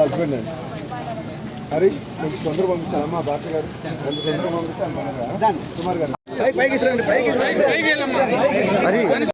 Husband అండి. హరీష్ మంచి తొందర పంపించాను మా భారత గారు. మంచి తొందర పంపిస్తాను మన కుమార్ గారు. పైకి పైకి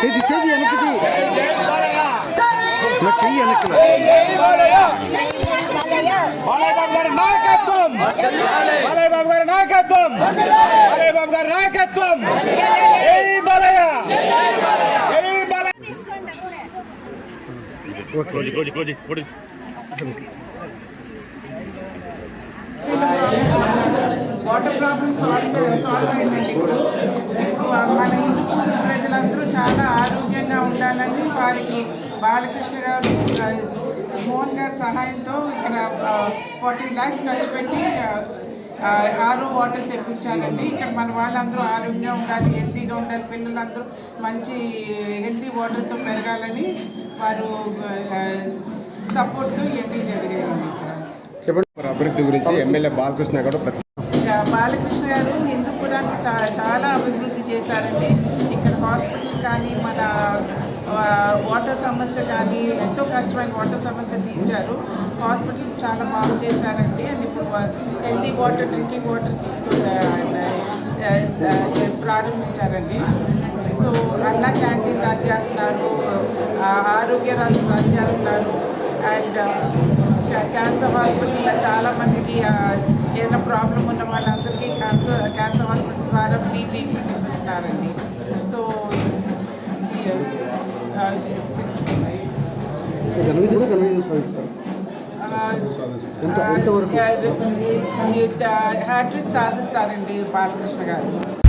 చేతి చేతి వెనక్కి నా చెయ్యి వెనక్కి నాయకత్వం! బాలయ్య బాబు గారి నాయకత్వం! బాలయ్య! బాబు గారి నాయకత్వం జై ప్రాబ్లమ్ సాల్వ్ సాల్వ్ అయిందండి ఇప్పుడు. ఇప్పుడు మన హిందూ ప్రజలందరూ చాలా ఆరోగ్యంగా ఉండాలని వారికి బాలకృష్ణ గారు మోహన్ గారి సహాయంతో ఇక్కడ ఫార్టీ ల్యాక్స్ ఖర్చు పెట్టి ఆ, ఆరో వాటర్ తెప్పించారండి. ఇక్కడ మన వాళ్ళందరూ ఆరోగ్యంగా ఉండాలి హెల్తీగా ఉండాలి పిల్లలందరూ మంచి హెల్తీ వాటర్తో పెరగాలని వారు సపోర్ట్తో ఇవన్నీ జరిగాయండి అభివృద్ధి గురించి ఎమ్మెల్యే బాలకృష్ణ గారు బాలకృష్ణ గారు హిందూపురాన్ని చా చాలా అభివృద్ధి చేశారండి ఇక్కడ హాస్పిటల్ కానీ మన వాటర్ సమస్య కానీ ఎంతో కష్టమైన వాటర్ సమస్య తీర్చారు. హాస్పిటల్ చాలా బాగు చేశారండి అండ్ ఇప్పుడు హెల్దీ వాటర్ డ్రింకింగ్ వాటర్ తీసుకుని ప్రారంభించారండి. సో అన్న క్యాంటీన్ రన్ చేస్తున్నారు ఆరోగ్య రన్ రన్ చేస్తున్నారు. అండ్ క్యాన్సర్ హాస్పిటల్లో చాలామందికి ఏదైనా ప్రాబ్లం ఉన్న వాళ్ళందరికీ క్యాన్సర్ క్యాన్సర్ హాస్పిటల్ ద్వారా ఫ్రీ ట్రీట్మెంట్ ఇప్పిస్తున్నారండి సో? హ్యాట్రిక్ సాధిస్తారండి బాలకృష్ణ గారు